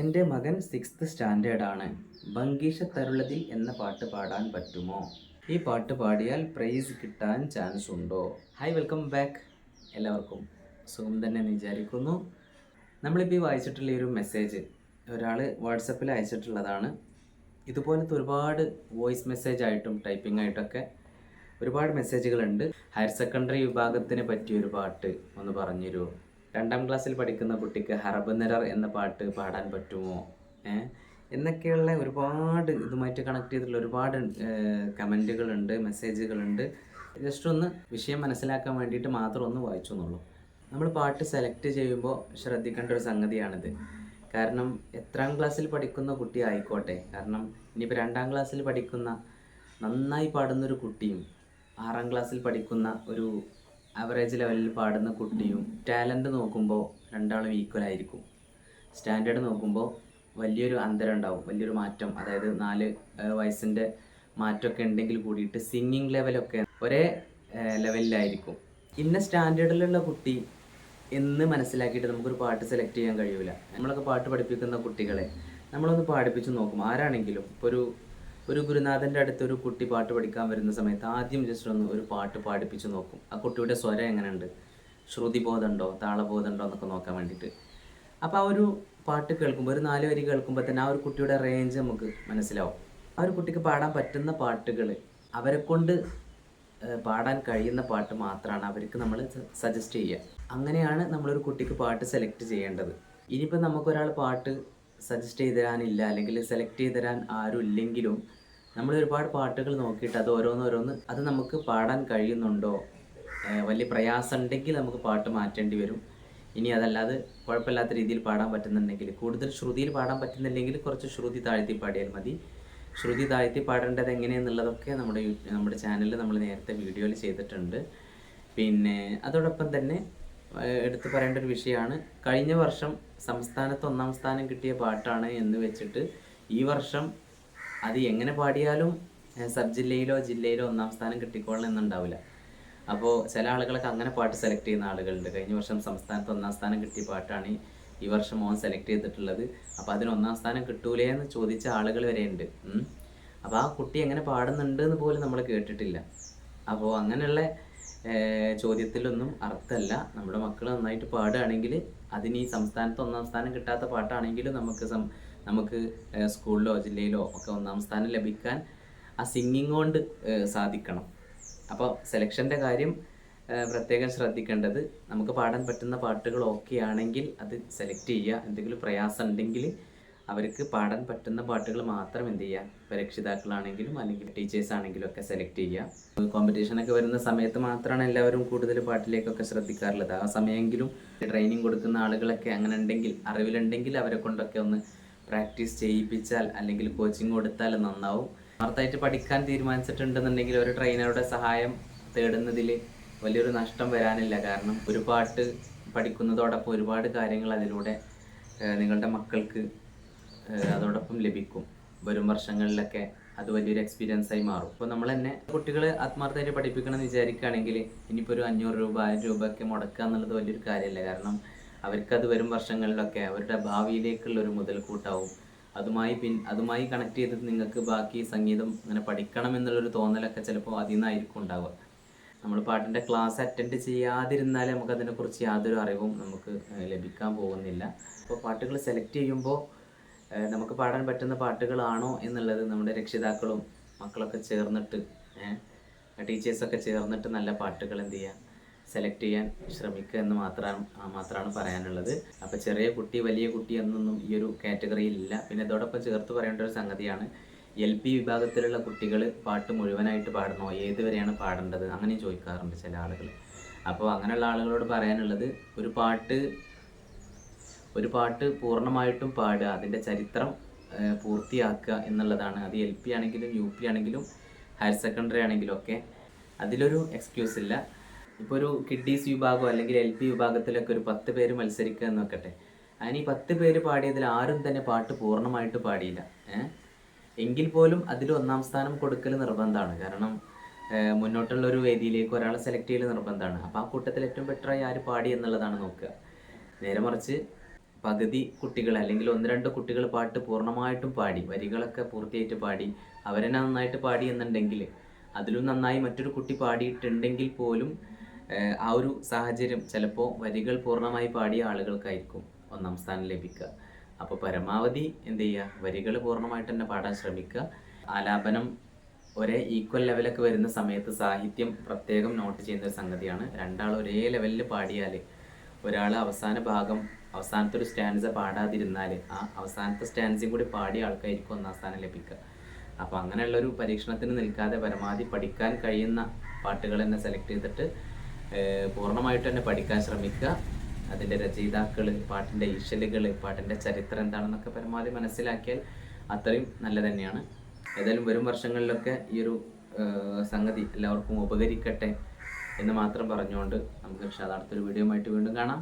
എന്റെ മകൻ സിക്സ്ത് സ്റ്റാൻഡേർഡാണ്. ബങ്കീഷ തരുളതിൽ എന്ന പാട്ട് പാടാൻ പറ്റുമോ? ഈ പാട്ട് പാടിയാൽ പ്രൈസ് കിട്ടാൻ ചാൻസ് ഉണ്ടോ? ഹായ് വെൽക്കം ബാക്ക് എല്ലാവർക്കും. സുഖം തന്നെ വിചാരിക്കുന്നു. നമ്മളിപ്പോൾ ഈ വായിച്ചിട്ടുള്ള ഒരു മെസ്സേജ് ഒരാൾ വാട്സപ്പിൽ അയച്ചിട്ടുള്ളതാണ്. ഇതുപോലത്തെ ഒരുപാട് വോയിസ് മെസ്സേജ് ആയിട്ടും ടൈപ്പിംഗ് ആയിട്ടൊക്കെ ഒരുപാട് മെസ്സേജുകളുണ്ട് ഹയർ സെക്കൻഡറി വിഭാഗത്തിന് പറ്റിയ ഒരു പാട്ട് ഒന്ന് പറഞ്ഞുതരുമോ? രണ്ടാം ക്ലാസ്സിൽ പഠിക്കുന്ന കുട്ടിക്ക് ഹർബനറർ എന്ന പാട്ട് പാടാൻ പറ്റുമോ? ഏ? എന്നൊക്കെയുള്ള ഒരുപാട് ഇതുമായിട്ട് കണക്ട് ചെയ്തിട്ടുള്ള ഒരുപാട് കമന്റുകളുണ്ട് മെസ്സേജുകളുണ്ട്. ജസ്റ്റ് ഒന്ന് വിഷയം മനസ്സിലാക്കാൻ വേണ്ടിയിട്ട് മാത്രം ഒന്ന് വായിച്ചു എന്നുള്ളൂ നമ്മൾ പാട്ട് സെലക്ട് ചെയ്യുമ്പോൾ ശ്രദ്ധിക്കേണ്ട ഒരു സംഗതിയാണിത്. കാരണം എത്രാം ക്ലാസ്സിൽ പഠിക്കുന്ന കുട്ടി ആയിക്കോട്ടെ. കാരണം ഇനിയിപ്പോൾ രണ്ടാം ക്ലാസ്സിൽ പഠിക്കുന്ന നന്നായി പാടുന്നൊരു കുട്ടിയും ആറാം ക്ലാസ്സിൽ പഠിക്കുന്ന ഒരു ആവറേജ് ലെവലിൽ പാടുന്ന കുട്ടിയും ടാലന്റ് നോക്കുമ്പോൾ രണ്ടാളും ഈക്വൽ ആയിരിക്കും. സ്റ്റാൻഡേർഡ് നോക്കുമ്പോൾ വലിയൊരു അന്തരം ഉണ്ടാവും വലിയൊരു മാറ്റം. അതായത് നാല് വയസ്സിന്റെ മാറ്റമൊക്കെ ഉണ്ടെങ്കിൽ കൂടിയിട്ട് സിംഗിങ് ലെവലൊക്കെ ഒരേ ലെവലിലായിരിക്കും ഇന്ന സ്റ്റാൻഡേർഡിലുള്ള കുട്ടി എന്ന് മനസ്സിലാക്കിയിട്ട് നമുക്കൊരു പാട്ട് സെലക്ട് ചെയ്യാൻ കഴിയൂല. നമ്മളൊക്കെ പാട്ട് പഠിപ്പിക്കുന്ന കുട്ടികളെ നമ്മളൊന്ന് പാടിപ്പിച്ച് നോക്കും. ആരാണെങ്കിലും ഇപ്പോൾ ഒരു ഒരു ഗുരുനാഥന്റെ അടുത്ത് ഒരു കുട്ടി പാട്ട് പഠിക്കാൻ വരുന്ന സമയത്ത് ആദ്യം ജസ്റ്റ് ഒന്ന് ഒരു പാട്ട് പാടിപ്പിച്ച് നോക്കും. ആ കുട്ടിയുടെ സ്വരം എങ്ങനെയുണ്ട്? ശ്രുതിബോധമുണ്ടോ? താളബോധമുണ്ടോ എന്നൊക്കെ നോക്കാൻ വേണ്ടിയിട്ട്. അപ്പോൾ ആ ഒരു പാട്ട് കേൾക്കുമ്പോൾ ഒരു നാല് വരി കേൾക്കുമ്പോൾ തന്നെ ആ ഒരു കുട്ടിയുടെ റേഞ്ച് നമുക്ക് മനസ്സിലാവും. ആ ഒരു കുട്ടിക്ക് പാടാൻ പറ്റുന്ന പാട്ടുകൾ അവരെ കൊണ്ട് പാടാൻ കഴിയുന്ന പാട്ട് മാത്രമാണ് അവർക്ക് നമ്മൾ സജസ്റ്റ് ചെയ്യുക അങ്ങനെയാണ് നമ്മളൊരു കുട്ടിക്ക് പാട്ട് സെലക്ട് ചെയ്യേണ്ടത്. ഇനിയിപ്പോൾ നമുക്കൊരാൾ പാട്ട് സജസ്റ്റ് ചെയ്ത് തരാനില്ല അല്ലെങ്കിൽ സെലക്ട് ചെയ്ത് തരാൻ ആരും ഇല്ലെങ്കിലും നമ്മൾ ഒരുപാട് പാട്ടുകൾ നോക്കിയിട്ട് അത് ഓരോന്നോരോന്ന് അത് നമുക്ക് പാടാൻ കഴിയുന്നുണ്ടോ? വലിയ പ്രയാസം ഉണ്ടെങ്കിൽ നമുക്ക് പാട്ട് മാറ്റേണ്ടി വരും. ഇനി അതല്ലാതെ കുഴപ്പമില്ലാത്ത രീതിയിൽ പാടാൻ പറ്റുന്നുണ്ടെങ്കിൽ കൂടുതൽ ശ്രുതിയിൽ പാടാൻ പറ്റുന്നില്ലെങ്കിൽ കുറച്ച് ശ്രുതി താഴ്ത്തി പാടിയാൽ മതി. ശ്രുതി താഴ്ത്തി പാടേണ്ടത് എങ്ങനെയെന്നുള്ളതൊക്കെ നമ്മുടെ നമ്മുടെ ചാനലിൽ നമ്മൾ നേരത്തെ വീഡിയോയിൽ ചെയ്തിട്ടുണ്ട്. പിന്നെ അതോടൊപ്പം തന്നെ എടുത്തു പറയേണ്ട ഒരു വിഷയമാണ് കഴിഞ്ഞ വർഷം സംസ്ഥാനത്ത് ഒന്നാം സ്ഥാനം കിട്ടിയ പാട്ടാണ് എന്ന് വെച്ചിട്ട് ഈ വർഷം അത് എങ്ങനെ പാടിയാലും സബ് ജില്ലയിലോ ജില്ലയിലോ ഒന്നാം സ്ഥാനം കിട്ടിക്കോളണം എന്നുണ്ടാവില്ല. അപ്പോൾ ചില ആളുകളൊക്കെ അങ്ങനെ പാട്ട് സെലക്ട് ചെയ്യുന്ന ആളുകളുണ്ട്. കഴിഞ്ഞ വർഷം സംസ്ഥാനത്ത് ഒന്നാം സ്ഥാനം കിട്ടിയ പാട്ടാണ് ഈ- വർഷം മോൻ സെലക്ട് ചെയ്തിട്ടുള്ളത്. അപ്പോൾ അതിന് ഒന്നാം സ്ഥാനം കിട്ടൂലേ എന്ന് ചോദിച്ച ആളുകൾ വരെ ഉണ്ട്. അപ്പോൾ ആ കുട്ടി എങ്ങനെ പാടുന്നുണ്ട് എന്ന് പോലും നമ്മൾ കേട്ടിട്ടില്ല. അപ്പോൾ അങ്ങനെയുള്ള ചോദ്യത്തിലൊന്നും അർത്ഥമല്ല. നമ്മുടെ മക്കൾ നന്നായിട്ട് പാടുകയാണെങ്കിൽ അതിന് ഈ സംസ്ഥാനത്ത് ഒന്നാം സ്ഥാനം കിട്ടാത്ത പാട്ടാണെങ്കിലും നമുക്ക് സം- നമുക്ക് സ്കൂളിലോ ജില്ലയിലോ ഒക്കെ ഒന്നാം സ്ഥാനം ലഭിക്കാൻ ആ സിംഗിങ് കൊണ്ട് സാധിക്കണം. അപ്പോൾ സെലക്ഷന്റെ കാര്യം പ്രത്യേകം ശ്രദ്ധിക്കേണ്ടത് നമുക്ക് പാടാൻ പറ്റുന്ന പാട്ടുകൾ ഓക്കെ ആണെങ്കിൽ അത് സെലക്ട് ചെയ്യുക. എന്തെങ്കിലും പ്രയാസം ഉണ്ടെങ്കിൽ അവർക്ക് പാടാൻ പറ്റുന്ന പാട്ടുകൾ മാത്രം എന്ത് ചെയ്യുക? രക്ഷിതാക്കളാണെങ്കിലും അല്ലെങ്കിൽ ടീച്ചേഴ്സ് ആണെങ്കിലും ഒക്കെ സെലക്ട് ചെയ്യുക. കോമ്പറ്റീഷനൊക്കെ വരുന്ന സമയത്ത് മാത്രമാണ് എല്ലാവരും കൂടുതൽ പാട്ടിലേക്കൊക്കെ ശ്രദ്ധിക്കാറുള്ളത്. ആ സമയമെങ്കിലും ട്രെയിനിങ് കൊടുക്കുന്ന ആളുകളൊക്കെ അങ്ങനെ ഉണ്ടെങ്കിൽ അറിവിലുണ്ടെങ്കിൽ അവരെ കൊണ്ടൊക്കെ ഒന്ന് പ്രാക്ടീസ് ചെയ്യിപ്പിച്ചാൽ അല്ലെങ്കിൽ കോച്ചിങ് കൊടുത്താൽ നന്നാവും. സ്മാർട്ടായിട്ട് പഠിക്കാൻ തീരുമാനിച്ചിട്ടുണ്ടെന്നുണ്ടെങ്കിൽ ഒരു ട്രെയിനറുടെ സഹായം തേടുന്നതിൽ വലിയൊരു നഷ്ടം വരാനില്ല. കാരണം ഒരു പാട്ട് പഠിക്കുന്നതോടൊപ്പം ഒരുപാട് കാര്യങ്ങൾ അതിലൂടെ നിങ്ങളുടെ മക്കൾക്ക് അതോടൊപ്പം ലഭിക്കും. വരും വർഷങ്ങളിലൊക്കെ അത് വലിയൊരു എക്സ്പീരിയൻസ് ആയി മാറും. ഇപ്പോൾ നമ്മൾ തന്നെ കുട്ടികളെ ആത്മാർത്ഥമായിട്ട് പഠിപ്പിക്കണം എന്ന് വിചാരിക്കുകയാണെങ്കിൽ ഇനിയിപ്പോൾ ഒരു അഞ്ഞൂറ് രൂപ ആയിരം രൂപ ഒക്കെ മുടക്കുക എന്നുള്ളത് വലിയൊരു കാര്യമല്ല. കാരണം അവർക്കത് വരും വർഷങ്ങളിലൊക്കെ അവരുടെ ഭാവിയിലേക്കുള്ള ഒരു മുതൽക്കൂട്ടാവും. അതുമായി പിൻ അതുമായി കണക്ട് ചെയ്തിട്ട് നിങ്ങൾക്ക് ബാക്കി സംഗീതം അങ്ങനെ പഠിക്കണം എന്നുള്ളൊരു തോന്നലൊക്കെ ചിലപ്പോൾ അതിൽ നിന്നായിരിക്കും ഉണ്ടാവുക. നമ്മൾ പാട്ടിന്റെ ക്ലാസ് അറ്റൻഡ് ചെയ്യാതിരുന്നാലേ നമുക്ക് അതിനെക്കുറിച്ച് യാതൊരു അറിവും നമുക്ക് ലഭിക്കാൻ പോകുന്നില്ല. അപ്പോൾ പാട്ടുകൾ സെലക്ട് ചെയ്യുമ്പോൾ നമുക്ക് പാടാൻ പറ്റുന്ന പാട്ടുകളാണോ എന്നുള്ളത് നമ്മുടെ രക്ഷിതാക്കളും മക്കളൊക്കെ ചേർന്നിട്ട് ടീച്ചേഴ്സൊക്കെ ചേർന്നിട്ട് നല്ല പാട്ടുകൾ എന്ത് ചെയ്യുക സെലക്ട് ചെയ്യാൻ ശ്രമിക്കുക എന്ന് മാത്രമാണ് മാത്രമാണ് പറയാനുള്ളത്. അപ്പോൾ ചെറിയ കുട്ടി വലിയ കുട്ടി എന്നൊന്നും ഈ ഒരു കാറ്റഗറിയിൽ ഇല്ല. പിന്നെ ഇതോടൊപ്പം ചേർത്ത് പറയേണ്ട ഒരു സംഗതിയാണ് എൽ പി വിഭാഗത്തിലുള്ള കുട്ടികൾ പാട്ട് മുഴുവനായിട്ട് പാടണോ? ഏത് വരെയാണ് പാടേണ്ടത്? അങ്ങനെയും ചോദിക്കാറുണ്ട് ചില ആളുകൾ അപ്പോൾ അങ്ങനെയുള്ള ആളുകളോട് പറയാനുള്ളത് ഒരു പാട്ട് ഒരു പാട്ട് പൂർണമായിട്ടും പാടുക അതിന്റെ ചരിത്രം പൂർത്തിയാക്കുക എന്നുള്ളതാണ്. അത് എൽ പി ആണെങ്കിലും യു പി ആണെങ്കിലും ഹയർ സെക്കൻഡറി ആണെങ്കിലും ഒക്കെ അതിലൊരു എക്സ്ക്യൂസ് ഇല്ല. ഇപ്പോൾ ഒരു കിഡ്ഡീസ് വിഭാഗം അല്ലെങ്കിൽ എൽ പി വിഭാഗത്തിലൊക്കെ ഒരു പത്ത് പേര് മത്സരിക്കുക എന്ന് നോക്കട്ടെ അതിന് ഈ പത്ത് പേര് പാടിയതിൽ ആരും തന്നെ പാട്ട് പൂർണമായിട്ട് പാടിയില്ല. എങ്കിൽ പോലും അതിൽ ഒന്നാം സ്ഥാനം കൊടുക്കൽ നിർബന്ധമാണ്. കാരണം മുന്നോട്ടുള്ള ഒരു വേദിയിലേക്ക് ഒരാളെ സെലക്ട് ചെയ്യൽ നിർബന്ധമാണ്. അപ്പോൾ ആ കൂട്ടത്തിൽ ഏറ്റവും ബെറ്ററായി ആര് പാടി എന്നുള്ളതാണ് നോക്കുക. നേരെ മറിച്ച് പകുതി കുട്ടികൾ അല്ലെങ്കിൽ ഒന്ന് രണ്ട് കുട്ടികൾ പാട്ട് പൂർണമായിട്ടും പാടി വരികളൊക്കെ പൂർത്തിയായിട്ട് പാടി അവരെന്നെ നന്നായിട്ട് പാടി എന്നുണ്ടെങ്കിൽ അതിലും നന്നായി മറ്റൊരു കുട്ടി പാടിയിട്ടുണ്ടെങ്കിൽ പോലും ആ ഒരു സാഹചര്യം ചിലപ്പോൾ വരികൾ പൂർണമായി പാടിയ ആളുകൾക്കായിരിക്കും ഒന്നാം സ്ഥാനം ലഭിക്കുക. അപ്പോൾ പരമാവധി എന്ത് ചെയ്യുക? വരികൾ പൂർണമായിട്ട് തന്നെ പാടാൻ ശ്രമിക്കുക. ആലാപനം ഒരേ ഈക്വൽ ലെവലൊക്കെ വരുന്ന സമയത്ത് സാഹിത്യം പ്രത്യേകം നോട്ട് ചെയ്യുന്ന ഒരു സംഗതിയാണ്. രണ്ടാൾ ഒരേ ലെവലിൽ പാടിയാൽ ഒരാൾ അവസാന ഭാഗം അവസാനത്തെ ഒരു സ്റ്റാൻസ പാടാതിരുന്നാൽ ആ അവസാനത്തെ സ്റ്റാൻസും കൂടി പാടിയ ആൾക്കായിരിക്കും ഒന്നാം സ്ഥാനം ലഭിക്കുക. അപ്പോൾ അങ്ങനെയുള്ളൊരു പരീക്ഷണത്തിന് നിൽക്കാതെ പരമാവധി പഠിക്കാൻ കഴിയുന്ന പാട്ടുകൾ തന്നെ സെലക്ട് ചെയ്തിട്ട് പൂർണമായിട്ട് തന്നെ പഠിക്കാൻ ശ്രമിക്കുക. അതിന്റെ രചയിതാക്കൾ പാട്ടിന്റെ ഈശലുകൾ പാട്ടിന്റെ ചരിത്രം എന്താണെന്നൊക്കെ പരമാവധി മനസ്സിലാക്കിയാൽ അത്രയും നല്ല തന്നെയാണ്. ഏതായാലും വരും വർഷങ്ങളിലൊക്കെ ഈ ഒരു സംഗതി എല്ലാവർക്കും ഉപകരിക്കട്ടെ എന്ന് മാത്രം പറഞ്ഞുകൊണ്ട് നമുക്ക് അടുത്തൊരു വീഡിയോ ആയിട്ട് വീണ്ടും കാണാം.